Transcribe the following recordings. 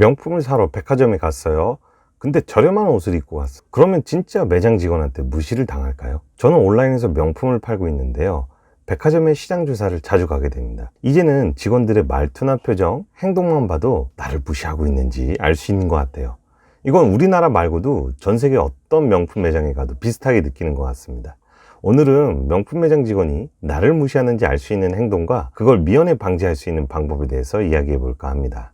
명품을 사러 백화점에 갔어요. 근데 저렴한 옷을 입고 갔어. 그러면 진짜 매장 직원한테 무시를 당할까요? 저는 온라인에서 명품을 팔고 있는데요. 백화점의 시장 조사를 자주 가게 됩니다. 이제는 직원들의 말투나 표정, 행동만 봐도 나를 무시하고 있는지 알 수 있는 것 같아요. 이건 우리나라 말고도 전 세계 어떤 명품 매장에 가도 비슷하게 느끼는 것 같습니다. 오늘은 명품 매장 직원이 나를 무시하는지 알 수 있는 행동과 그걸 미연에 방지할 수 있는 방법에 대해서 이야기해 볼까 합니다.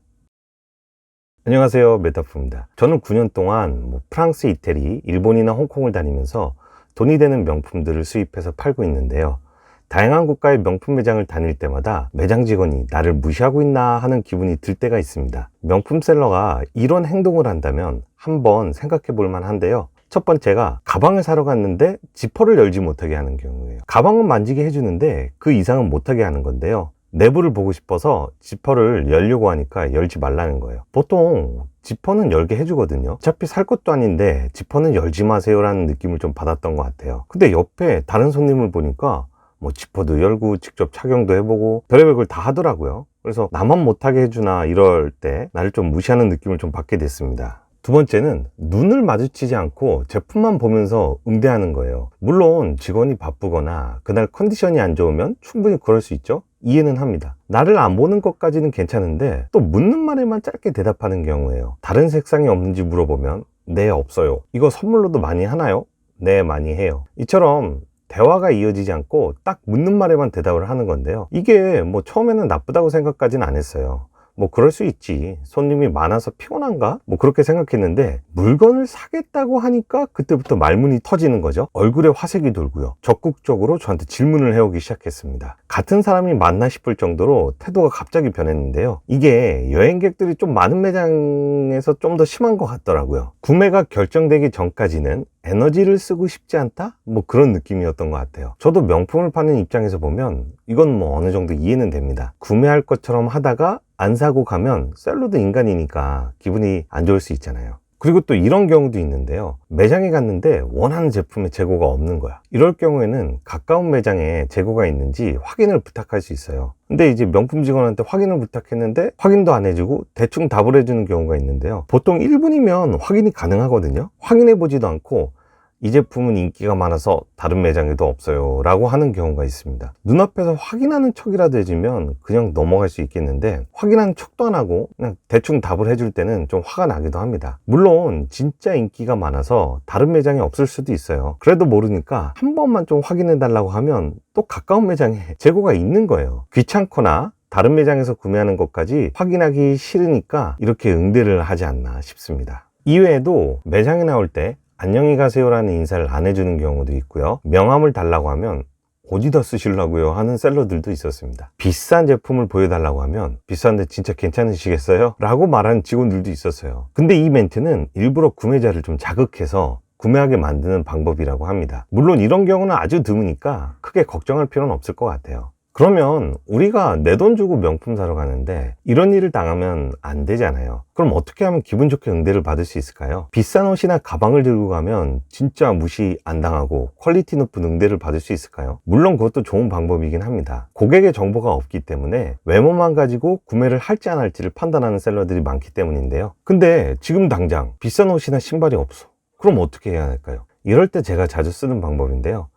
안녕하세요. 메타프입니다. 저는 9년 동안 뭐 프랑스, 이태리, 일본이나 홍콩을 다니면서 돈이 되는 명품들을 수입해서 팔고 있는데요. 다양한 국가의 명품 매장을 다닐 때마다 매장 직원이 나를 무시하고 있나 하는 기분이 들 때가 있습니다. 명품 셀러가 이런 행동을 한다면 한번 생각해 볼 만한데요. 첫 번째가 가방을 사러 갔는데 지퍼를 열지 못하게 하는 경우예요. 가방은 만지게 해주는데 그 이상은 못하게 하는 건데요. 내부를 보고 싶어서 지퍼를 열려고 하니까 열지 말라는 거예요. 보통 지퍼는 열게 해주거든요. 어차피 살 것도 아닌데 지퍼는 열지 마세요라는 느낌을 좀 받았던 것 같아요. 근데 옆에 다른 손님을 보니까 뭐 지퍼도 열고 직접 착용도 해보고 별의별 걸 다 하더라고요. 그래서 나만 못하게 해주나 이럴 때 나를 좀 무시하는 느낌을 좀 받게 됐습니다. 두 번째는 눈을 마주치지 않고 제품만 보면서 응대하는 거예요. 물론 직원이 바쁘거나 그날 컨디션이 안 좋으면 충분히 그럴 수 있죠. 이해는 합니다. 나를 안 보는 것까지는 괜찮은데 또 묻는 말에만 짧게 대답하는 경우에요. 다른 색상이 없는지 물어보면 네 없어요. 이거 선물로도 많이 하나요? 네 많이 해요. 이처럼 대화가 이어지지 않고 딱 묻는 말에만 대답을 하는 건데요. 이게 뭐 처음에는 나쁘다고 생각까지는 안 했어요. 뭐 그럴 수 있지. 손님이 많아서 피곤한가? 뭐 그렇게 생각했는데 물건을 사겠다고 하니까 그때부터 말문이 터지는 거죠. 얼굴에 화색이 돌고요. 적극적으로 저한테 질문을 해오기 시작했습니다. 같은 사람이 맞나 싶을 정도로 태도가 갑자기 변했는데요. 이게 여행객들이 좀 많은 매장에서 좀 더 심한 것 같더라고요. 구매가 결정되기 전까지는 에너지를 쓰고 싶지 않다? 뭐 그런 느낌이었던 것 같아요. 저도 명품을 파는 입장에서 보면 이건 뭐 어느 정도 이해는 됩니다. 구매할 것처럼 하다가 안 사고 가면 셀러도 인간이니까 기분이 안 좋을 수 있잖아요. 그리고 또 이런 경우도 있는데요. 매장에 갔는데 원하는 제품의 재고가 없는 거야. 이럴 경우에는 가까운 매장에 재고가 있는지 확인을 부탁할 수 있어요. 근데 이제 명품 직원한테 확인을 부탁했는데 확인도 안 해주고 대충 답을 해주는 경우가 있는데요. 보통 1분이면 확인이 가능하거든요. 확인해 보지도 않고 이 제품은 인기가 많아서 다른 매장에도 없어요 라고 하는 경우가 있습니다. 눈앞에서 확인하는 척이라도 해주면 그냥 넘어갈 수 있겠는데 확인하는 척도 안 하고 그냥 대충 답을 해줄 때는 좀 화가 나기도 합니다. 물론 진짜 인기가 많아서 다른 매장에 없을 수도 있어요. 그래도 모르니까 한 번만 좀 확인해 달라고 하면 또 가까운 매장에 재고가 있는 거예요. 귀찮거나 다른 매장에서 구매하는 것까지 확인하기 싫으니까 이렇게 응대를 하지 않나 싶습니다. 이외에도 매장에 나올 때 안녕히 가세요라는 인사를 안 해주는 경우도 있고요. 명함을 달라고 하면 어디다 쓰시려고요 하는 셀러들도 있었습니다. 비싼 제품을 보여달라고 하면 비싼데 진짜 괜찮으시겠어요? 라고 말하는 직원들도 있었어요. 근데 이 멘트는 일부러 구매자를 좀 자극해서 구매하게 만드는 방법이라고 합니다. 물론 이런 경우는 아주 드무니까 크게 걱정할 필요는 없을 것 같아요. 그러면 우리가 내 돈 주고 명품 사러 가는데 이런 일을 당하면 안 되잖아요. 그럼 어떻게 하면 기분 좋게 응대를 받을 수 있을까요? 비싼 옷이나 가방을 들고 가면 진짜 무시 안 당하고 퀄리티 높은 응대를 받을 수 있을까요? 물론 그것도 좋은 방법이긴 합니다. 고객의 정보가 없기 때문에 외모만 가지고 구매를 할지 안 할지를 판단하는 셀러들이 많기 때문인데요. 근데 지금 당장 비싼 옷이나 신발이 없어. 그럼 어떻게 해야 할까요? 이럴 때 제가 자주 쓰는 방법인데요.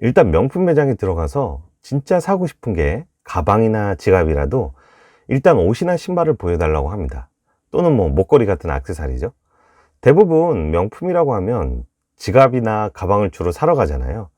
일단 명품 매장에 들어가서 진짜 사고 싶은 게 가방이나 지갑이라도 일단 옷이나 신발을 보여달라고 합니다. 또는 뭐 목걸이 같은 액세서리죠. 대부분 명품이라고 하면 지갑이나 가방을 주로 사러 가잖아요.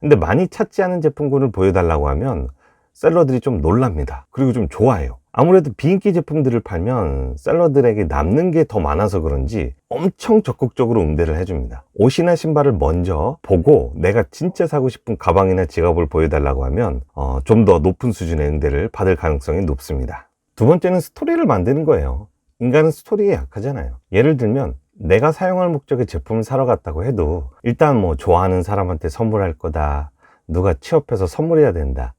근데 많이 찾지 않은 제품군을 보여달라고 하면 셀러들이 좀 놀랍니다. 그리고 좀 좋아해요. 아무래도 비인기 제품들을 팔면 셀러들에게 남는 게 더 많아서 그런지 엄청 적극적으로 응대를 해줍니다. 옷이나 신발을 먼저 보고 내가 진짜 사고 싶은 가방이나 지갑을 보여달라고 하면 어, 좀 더 높은 수준의 응대를 받을 가능성이 높습니다. 두 번째는 스토리를 만드는 거예요. 인간은 스토리에 약하잖아요. 예를 들면 내가 사용할 목적의 제품을 사러 갔다고 해도 일단 뭐 좋아하는 사람한테 선물할 거다. 누가 취업해서 선물해야 된다.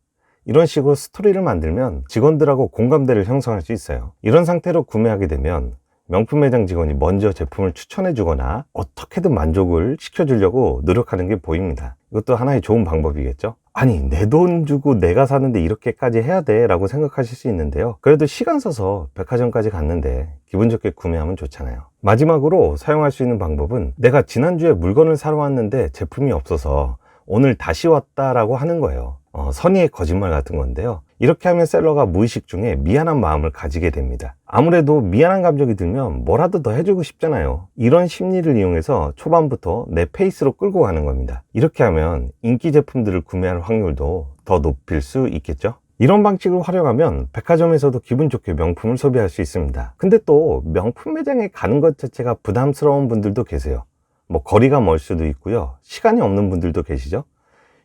이런 식으로 스토리를 만들면 직원들하고 공감대를 형성할 수 있어요. 이런 상태로 구매하게 되면 명품 매장 직원이 먼저 제품을 추천해 주거나 어떻게든 만족을 시켜주려고 노력하는 게 보입니다. 이것도 하나의 좋은 방법이겠죠? 아니 내 돈 주고 내가 사는데 이렇게까지 해야 돼 라고 생각하실 수 있는데요 그래도 시간 써서 백화점까지 갔는데 기분 좋게 구매하면 좋잖아요 마지막으로 사용할 수 있는 방법은 내가 지난주에 물건을 사러 왔는데 제품이 없어서 오늘 다시 왔다라고 하는 거예요 어, 선의의 거짓말 같은 건데요. 이렇게 하면 셀러가 무의식 중에 미안한 마음을 가지게 됩니다. 아무래도 미안한 감정이 들면 뭐라도 더 해주고 싶잖아요. 이런 심리를 이용해서 초반부터 내 페이스로 끌고 가는 겁니다. 이렇게 하면 인기 제품들을 구매할 확률도 더 높일 수 있겠죠? 이런 방식을 활용하면 백화점에서도 기분 좋게 명품을 소비할 수 있습니다. 근데 또 명품 매장에 가는 것 자체가 부담스러운 분들도 계세요. 뭐 거리가 멀 수도 있고요. 시간이 없는 분들도 계시죠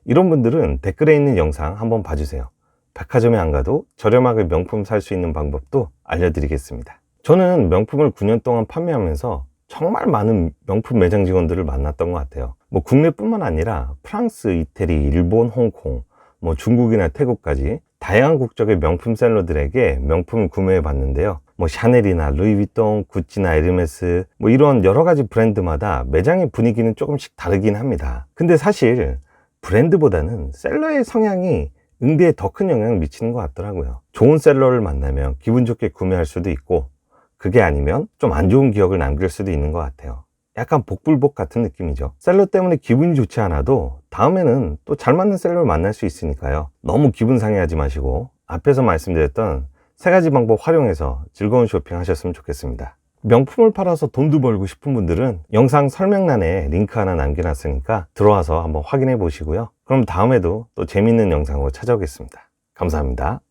이런 분들은 댓글에 있는 영상 한번 봐주세요 백화점에 안 가도 저렴하게 명품 살 수 있는 방법도 알려드리겠습니다. 저는 명품을 9년 동안 판매하면서 정말 많은 명품 매장 직원들을 만났던 것 같아요. 뭐 국내뿐만 아니라 프랑스, 이태리, 일본, 홍콩, 뭐 중국이나 태국까지 다양한 국적의 명품 셀러들에게 명품을 구매해 봤는데요. 뭐 샤넬이나 루이비통, 구찌나 에르메스 뭐 이런 여러 가지 브랜드마다 매장의 분위기는 조금씩 다르긴 합니다. 근데 사실 브랜드보다는 셀러의 성향이 응대에 더 큰 영향을 미치는 것 같더라고요. 좋은 셀러를 만나면 기분 좋게 구매할 수도 있고, 그게 아니면 좀 안 좋은 기억을 남길 수도 있는 것 같아요. 약간 복불복 같은 느낌이죠. 셀러 때문에 기분이 좋지 않아도 다음에는 또 잘 맞는 셀러를 만날 수 있으니까요. 너무 기분 상해하지 마시고 앞에서 말씀드렸던 세 가지 방법 활용해서 즐거운 쇼핑 하셨으면 좋겠습니다. 명품을 팔아서 돈도 벌고 싶은 분들은 영상 설명란에 링크 하나 남겨놨으니까 들어와서 한번 확인해 보시고요. 그럼 다음에도 또 재밌는 영상으로 찾아오겠습니다. 감사합니다.